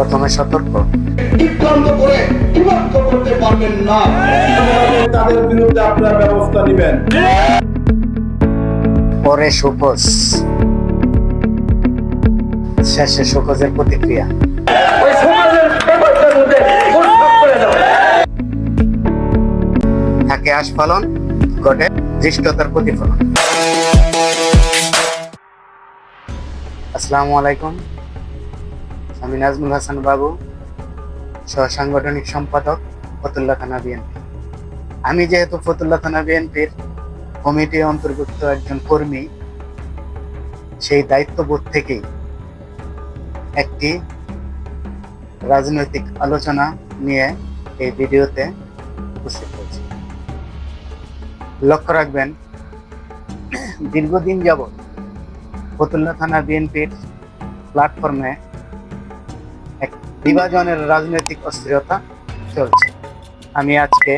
প্রথমে সতর্ক। বিভ্রান্ত করে বিভক্ত করতে পারবেন না। তাদের বিরুদ্ধে আপনারা ব্যবস্থা নেবেন। পরে শেষে সুখোজের প্রতিক্রিয়া। থাকে আস্ফলন ঘটে দৃষ্টতার প্রতিফলন। আসসালামু আলাইকুম। আমি নাজমুল হাসান বাবু সহ সাংগঠনিক সম্পাদক ফতুল্লা থানা বিএনপি আমি যেহেতু ফতুল্লা থানা বিএনপির কমিটির অন্তর্ভুক্ত একজন কর্মী, সেই দায়িত্ববোধ থেকেই একটি রাজনৈতিক আলোচনা নিয়ে এই ভিডিওতে উপস্থিত হয়েছি। লক্ষ্য রাখবেন, দীর্ঘদিন যাবৎ ফতুল্লা থানা বিএনপির প্ল্যাটফর্মে বিভাজনের রাজনৈতিক অস্থিরতা চলছে। আমি আজকে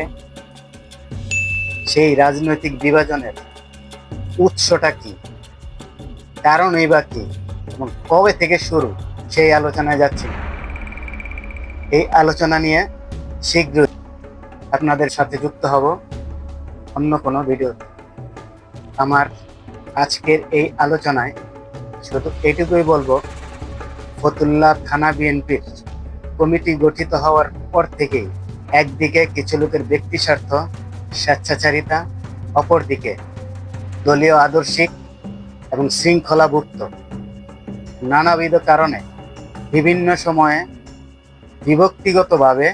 সেই রাজনৈতিক বিভাজনের উৎসটা কি, কারণই বা কি, এবং কবে থেকে শুরু, সেই আলোচনায় যাচ্ছি। এই আলোচনা নিয়ে শীঘ্রই আপনাদের সাথে যুক্ত হব অন্য কোনো ভিডিওতে। আমার আজকের এই আলোচনায় শুধু এটুকুই বলব, ফতুল্লা থানা বিএনপির কমিটি গঠিত হওয়ার পর থেকেই একদিকে কিছু লোকের ব্যক্তি স্বার্থ, স্বেচ্ছাচারিতা, অপরদিকে দলীয় আদর্শিক এবং শৃঙ্খলাভুক্ত। নানাবিধ কারণে বিভিন্ন সময়ে বিভক্তিগতভাবে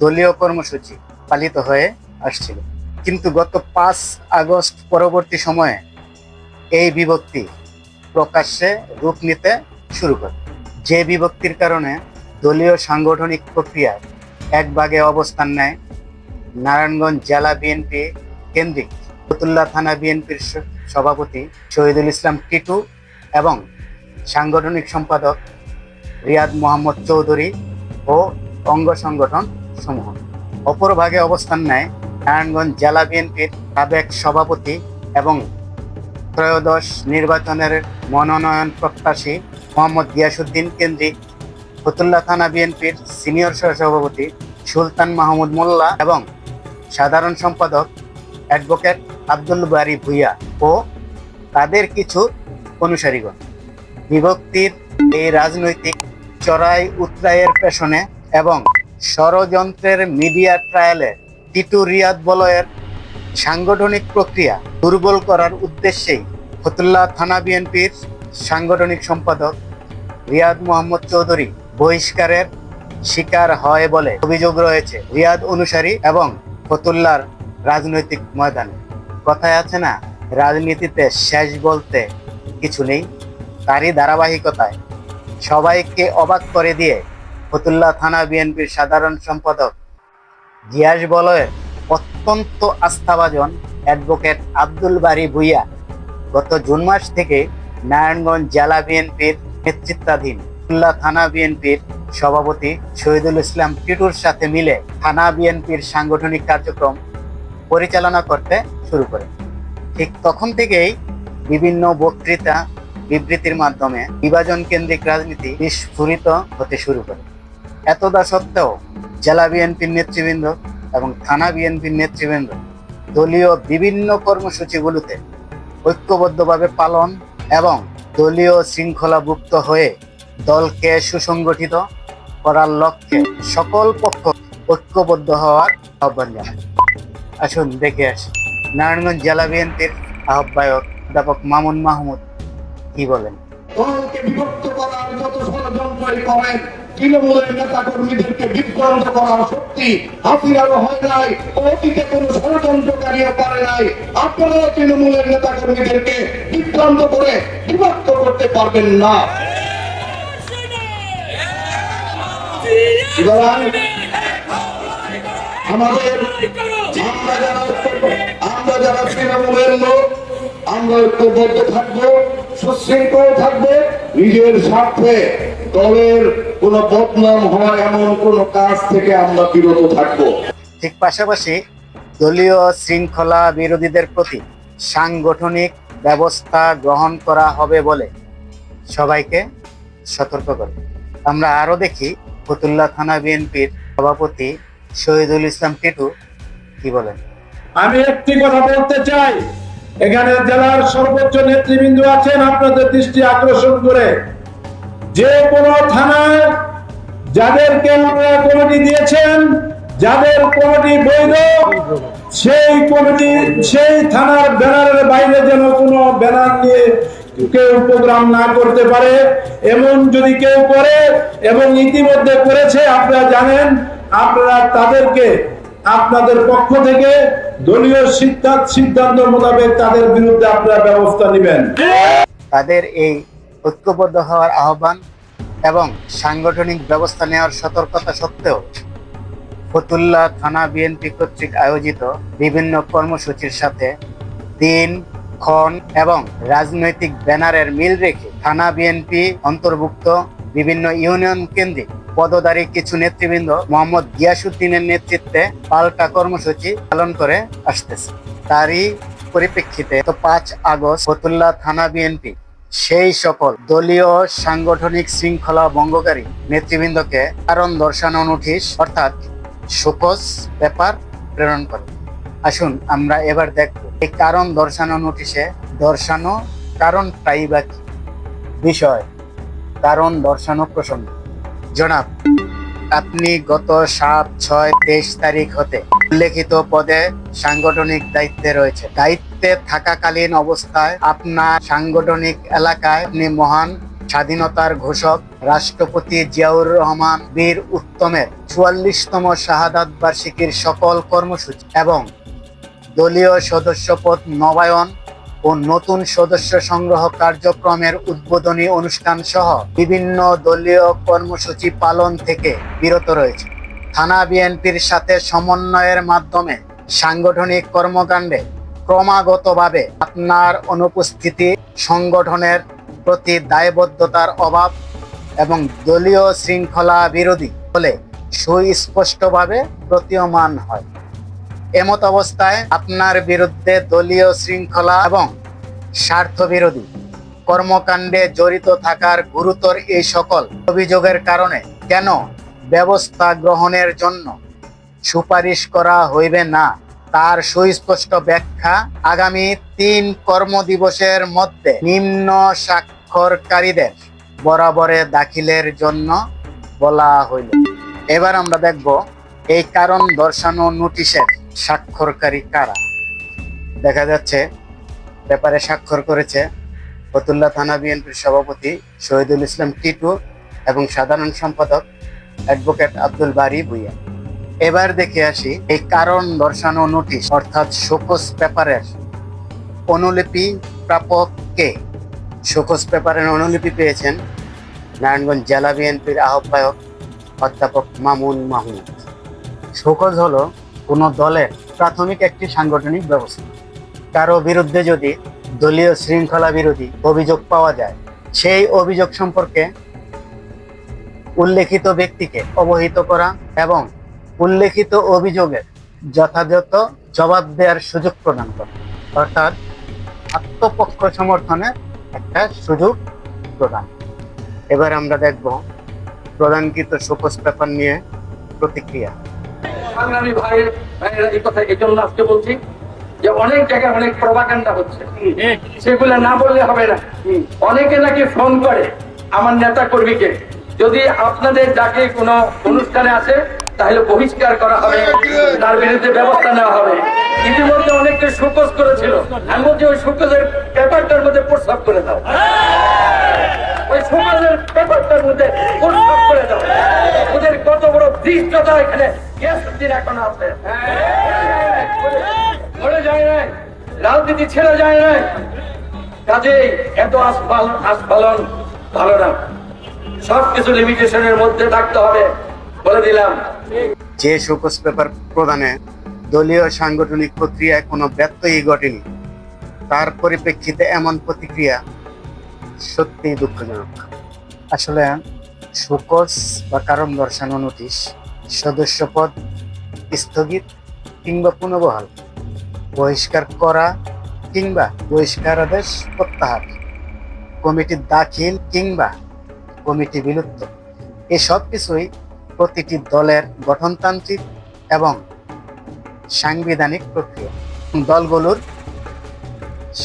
দলীয় কর্মসূচি পালিত হয়ে আসছিল। কিন্তু গত পাঁচ আগস্ট পরবর্তী সময়ে এই বিভক্তি প্রকাশ্যে রূপ নিতে শুরু করে। যে বিভক্তির কারণে দলীয় সাংগঠনিক প্রক্রিয়ায় এক ভাগে অবস্থান নেয়। নারায়ণগঞ্জ জেলা বিএনপি কেন্দ্রিক ফতুল্লা থানা বিএনপির সভাপতি শহীদুল ইসলাম টিটু এবং সাংগঠনিক সম্পাদক রিয়াদ মোহাম্মদ চৌধুরী ও অঙ্গ সংগঠন সমূহ। অপর ভাগে অবস্থান নেয় নারায়ণগঞ্জ জেলা বিএনপির সাবেক সভাপতি এবং ত্রয়োদশ নির্বাচনের মনোনয়ন প্রত্যাশী মোহাম্মদ গিয়াসুদ্দিন কেন্দ্রিক ফতুল্লা থানা বিএনপির সিনিয়র সহসভাপতি সুলতান মাহমুদ মোল্লা এবং সাধারণ সম্পাদক অ্যাডভোকেট আব্দুল বারি ভুইয়া ও তাদের কিছু অনুসারীগণ। বিভক্তির এই রাজনৈতিক চড়াই উত্রায়ের পেছনে এবং ষড়যন্ত্রের মিডিয়া ট্রায়ালে টিটু রিয়াদ বলয়ের সাংগঠনিক প্রক্রিয়া দুর্বল করার উদ্দেশ্যেই ফতুল্লা থানা বিএনপির সাংগঠনিক সম্পাদক রিয়াদ মোহাম্মদ চৌধুরী বহিষ্কারের শিকার হয় বলে অভিযোগ রয়েছে রিয়াদ অনুসারী এবং ফতুল্লার রাজনৈতিক ময়দানে। কথায় আছে না, রাজনীতিতে শেষ বলতে কিছু নেই, তারই ধারাবাহিকতায়। সবাইকে অবাক করে দিয়ে ফতুল্লা থানা বিএনপির সাধারণ সম্পাদক গিয়াস বলয়ের অত্যন্ত আস্থাভাজন অ্যাডভোকেট আব্দুল বারি ভুইয়া গত জুন মাস থেকে নারায়ণগঞ্জ জেলা বিএনপির নেতৃত্বাধীন। খুলনা থানা বিএনপির সভাপতি শহীদুল ইসলাম টিটুর সাথে মিলে থানা বিএনপির সাংগঠনিক কার্যক্রম পরিচালনা করতে শুরু করে। ঠিক তখন থেকেই বিভিন্ন বক্তৃতা, বিবৃতির মাধ্যমে বিভাজন কেন্দ্রিক রাজনীতি বিস্ফোরিত হতে শুরু করে। এতদা সত্ত্বেও জেলা বিএনপির নেতৃবৃন্দ এবং থানা বিএনপির নেতৃবৃন্দ দলীয় বিভিন্ন কর্মসূচিগুলোতে ঐক্যবদ্ধভাবে পালন এবং দলীয় শৃঙ্খলাভুক্ত হয়ে দলকে সুসংগঠিত করার লক্ষ্যে সকল পক্ষ ঐক্যবদ্ধ হওয়ার আহ্বান জানায়। আসুন, দেখে আসি। নারায়ণগঞ্জ জেলা বিএনপির আহ্বায়ক অধ্যাপক মামুন মাহমুদ কি বলেন? দলকে বিভক্ত করার যত ষড়যন্ত্রই করেন, তৃণমূলের নেতা কর্মীদেরকে বিভ্রান্ত করার শক্তি হয় নাই, অতীতে ষড়যন্ত্রকারীও নাই। আপনারাও তৃণমূলের নেতা কর্মীদেরকে বিভ্রান্ত করে বিভক্ত করতে পারবেন না। আমরা যারা তৃণমূলের লোক, আমরা ঐক্যবদ্ধ থাকব, সুশৃঙ্খল নিজের স্বার্থে দলের কোনো বদনাম হয় এমন কোন কাজ থেকে আমরা বিরত থাকব। ঠিক পাশাপাশি দলীয় শৃঙ্খলা বিরোধীদের প্রতি সাংগঠনিক ব্যবস্থা গ্রহণ করা হবে বলে সবাইকে সতর্ক করে আমরা আরও দেখি ফতুল্লা থানা বিএনপির সভাপতি শহীদুল ইসলাম টিটু, কি বলেন? আমি একটি কথা বলতে চাই, এখানে জেলার সর্বোচ্চ নেতৃবৃন্দ আছেন, আপনাদের দৃষ্টি আকর্ষণ করে। যে কোনো থানায় যাদেরকে আপনারা কমিটি দিয়েছেন, যাদের কমিটি বৈধ সেই কমিটি, সেই থানার ব্যানারের বাইরে যেন কোনো ব্যানার নিয়ে কেউ প্রোগ্রাম না করতে পারে, এমন যদি কেউ করে এবং ইতিমধ্যে করেছে, আপনারা জানেন, আপনারা তাদেরকে, আপনাদের পক্ষ থেকে দলীয় সিদ্ধান্ত সিদ্ধান্ত মোতাবেক তাদের বিরুদ্ধে আপনারা ব্যবস্থা নেবেন। তাদের এই ঐক্যবদ্ধ হওয়ার আহ্বান এবং সাংগঠনিক ব্যবস্থা নেওয়ার সতর্কতা সত্ত্বেও ফতুল্লা থানা বিএনপি কর্তৃক আয়োজিত বিভিন্ন কর্মসূচির সাথে দিন ক্ষণ এবং রাজনৈতিক ব্যানারের মিল রেখে থানা বিএনপি অন্তর্ভুক্ত বিভিন্ন ইউনিয়ন কেন্দ্রিক পদধারী কিছু নেতৃবৃন্দ মোহাম্মদ গিয়াসুদ্দিনের নেতৃত্বে পাল্টা কর্মসূচি পালন করে আসতেছে। তারই পরিপ্রেক্ষিতে তো পাঁচ আগস্ট ফতুল্লা থানা বিএনপি সেই সকল দলীয় সাংগঠনিক শৃঙ্খলা ভঙ্গকারী নেতৃবৃন্দকে কারণ দর্শানো নোটিশ, অর্থাৎ শোকজ পেপার প্রেরণ করে। আসুন, আমরা এবার দেখব এই কারণ দর্শানো নোটিশে দর্শানো কারণটাই বা কি? বিষয়, কারণ দর্শানো প্রসঙ্গ। জনাব, আপনি গত সাত, ছয়, তেইশ তারিখ হতে উল্লেখিত পদে সাংগঠনিক দায়িত্বে রয়েছে। দায়িত্বে থাকাকালীন অবস্থায় আপনার সাংগঠনিক এলাকায় আপনি মহান স্বাধীনতার ঘোষক রাষ্ট্রপতি জিয়াউর রহমান বীর উত্তমের চুয়াল্লিশতম শাহাদাত বার্ষিকীর সকল কর্মসূচি এবং দলীয় সদস্যপদ নবায়ন ও নতুন সদস্য সংগ্রহ কার্যক্রমের উদ্বোধনী অনুষ্ঠান সহ বিভিন্ন দলীয় কর্মসূচি পালন থেকে বিরত রয়েছে। থানা বিএনপির সাথে সমন্বয়ের মাধ্যমে সাংগঠনিক কর্মকাণ্ডে ক্রমাগতভাবে আপনার অনুপস্থিতি সংগঠনের প্রতি দায়বদ্ধতার অভাব এবং দলীয় শৃঙ্খলা বিরোধী বলে সুস্পষ্টভাবে প্রতীয়মান হয়। এমত অবস্থায় আপনার বিরুদ্ধে দলীয় শৃঙ্খলা এবং স্বার্থ বিরোধী কর্মকাণ্ডে জড়িত থাকার গুরুতর এই সকল অভিযোগের কারণে কেন ব্যবস্থা গ্রহণের জন্য সুপারিশ করা হইবে না? তার সুস্পষ্ট ব্যাখ্যা আগামী তিন কর্মদিবসের মধ্যে নিম্ন স্বাক্ষরকারীদের বরাবরে দাখিলের জন্য বলা হইল। এবার আমরা দেখব এই কারণ দর্শানো নোটিশের স্বাক্ষরকারী কারা। দেখা যাচ্ছে ব্যাপারে স্বাক্ষর করেছে ফতুল্লা থানা বিএনপির সভাপতি শহীদুল ইসলাম টিটু এবং সাধারণ সম্পাদক অ্যাডভোকেট আব্দুল বারি ভুইয়া। এবার দেখে আসি এই কারণ দর্শানো নোটিশ, অর্থাৎ শোকস পেপারের অনুলিপি প্রাপক কে? শোকস পেপারের অনুলিপি পেয়েছেন নারায়ণগঞ্জ জেলা বিএনপির আহ্বায়ক অধ্যাপক মামুন মাহমুদ। শোকজ হলো কোনো দলের প্রাথমিক একটি সাংগঠনিক ব্যবস্থা। কারও বিরুদ্ধে যদি দলীয় শৃঙ্খলা বিরোধী অভিযোগ পাওয়া যায়, সেই অভিযোগ সম্পর্কে উল্লেখিত ব্যক্তিকে অবহিত করা এবং উল্লেখিত অভিযোগের যথাযথ জবাব দেওয়ার সুযোগ প্রদান করে। অর্থাৎ আত্মপক্ষ সমর্থনের একটা সুযোগ প্রদান। এবার আমরা দেখব প্রদানকৃত শোকস পেপার নিয়ে প্রতিক্রিয়া। সংগ্রামী ভাইয়ের ভাইয়েরা এই কথা এই জন্য আজকে বলছি যে অনেক জায়গায় অনেক প্রভাকাণ্ডা হচ্ছে। সেগুলো না বললে হবে না। অনেকে নাকি ফোন করে আমার নেতা কর্মীকে। যদি আপনাদের ডাকে কোনো অনুষ্ঠানে আসে তাহলে বহিষ্কার করা হবে, তার বিরুদ্ধে ব্যবস্থা নেওয়া হবে। ইতিমধ্যে অনেককে শোকজ করেছিল। আমি বলছি, ওই শোকজের পেপারটার মধ্যে প্রস্তাব করে দাও। সবকিছু লিমিটেশনের মধ্যে থাকতে হবে। বলে দিলাম যে শোকস পেপার প্রদানে দলীয় সাংগঠনিক প্রক্রিয়ায় কোনো ব্যত্যয়ই ঘটেনি। তার পরিপ্রেক্ষিতে এমন প্রতিক্রিয়া সত্যিই দুঃখজনক। আসলে শোকস বা কারণ দর্শানো নোটিশ সদস্যপদ স্থগিত কিংবা পুনর্বহাল, বহিষ্কার করা কিংবা বহিষ্কার আদেশ প্রত্যাহার, কমিটি দাখিল কিংবা কমিটি বিলুপ্ত এই সব কিছুই প্রতিটি দলের গঠনতান্ত্রিক এবং সাংবিধানিক প্রক্রিয়া। দলগুলোর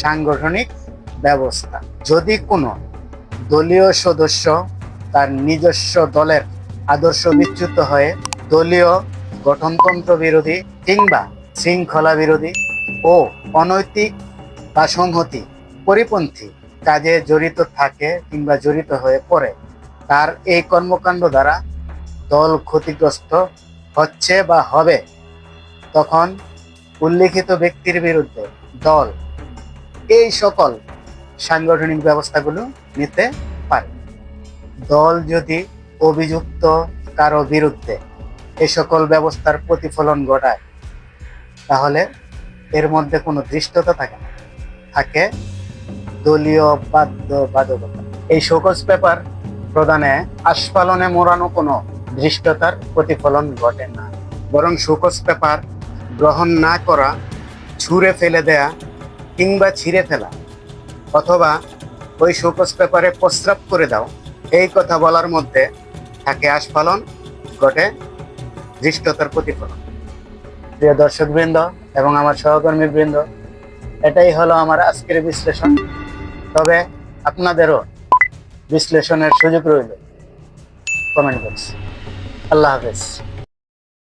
সাংগঠনিক ব্যবস্থা। যদি কোনো দলীয় সদস্য তার নিজস্ব দলের আদর্শ বিচ্যুত হয়ে দলীয় গঠনতন্ত্র বিরোধী কিংবা শৃঙ্খলা বিরোধী ও অনৈতিক বা সংহতি পরিপন্থী কাজে জড়িত থাকে কিংবা জড়িত হয়ে পড়ে, তার এই কর্মকাণ্ড দ্বারা দল ক্ষতিগ্রস্ত হচ্ছে বা হবে, তখন উল্লিখিত ব্যক্তির বিরুদ্ধে দল এই সকল সাংগঠনিক ব্যবস্থাগুলো নিতে পারে। দল যদি অভিযুক্ত কারও বিরুদ্ধে এই সকল ব্যবস্থার প্রতিফলন ঘটায়, তাহলে এর মধ্যে কোনো দৃষ্টতা থাকে না। থাকে দলীয় বাধ্য বাধকতা এই শোকজ পেপার প্রদানে আস্ফালনে মোড়ানো কোনো দৃষ্টতার প্রতিফলন ঘটে না। বরং শোকজ পেপার গ্রহণ না করা, ছুঁড়ে ফেলে দেয়া কিংবা ছিঁড়ে ফেলা, অথবা ওই শোকজ পেপারে প্রস্রাব করে দাও, এই কথা বলার মধ্যে থাকে আস্ফালন, ঘটে দৃষ্টতার প্রতিফলন। প্রিয় দর্শক বৃন্দ এবং আমার সহকর্মী বৃন্দ এটাই হলো আমার আজকের বিশ্লেষণ। তবে আপনাদেরও বিশ্লেষণের সুযোগ রইল। Comment box. আল্লাহ হাফেজ।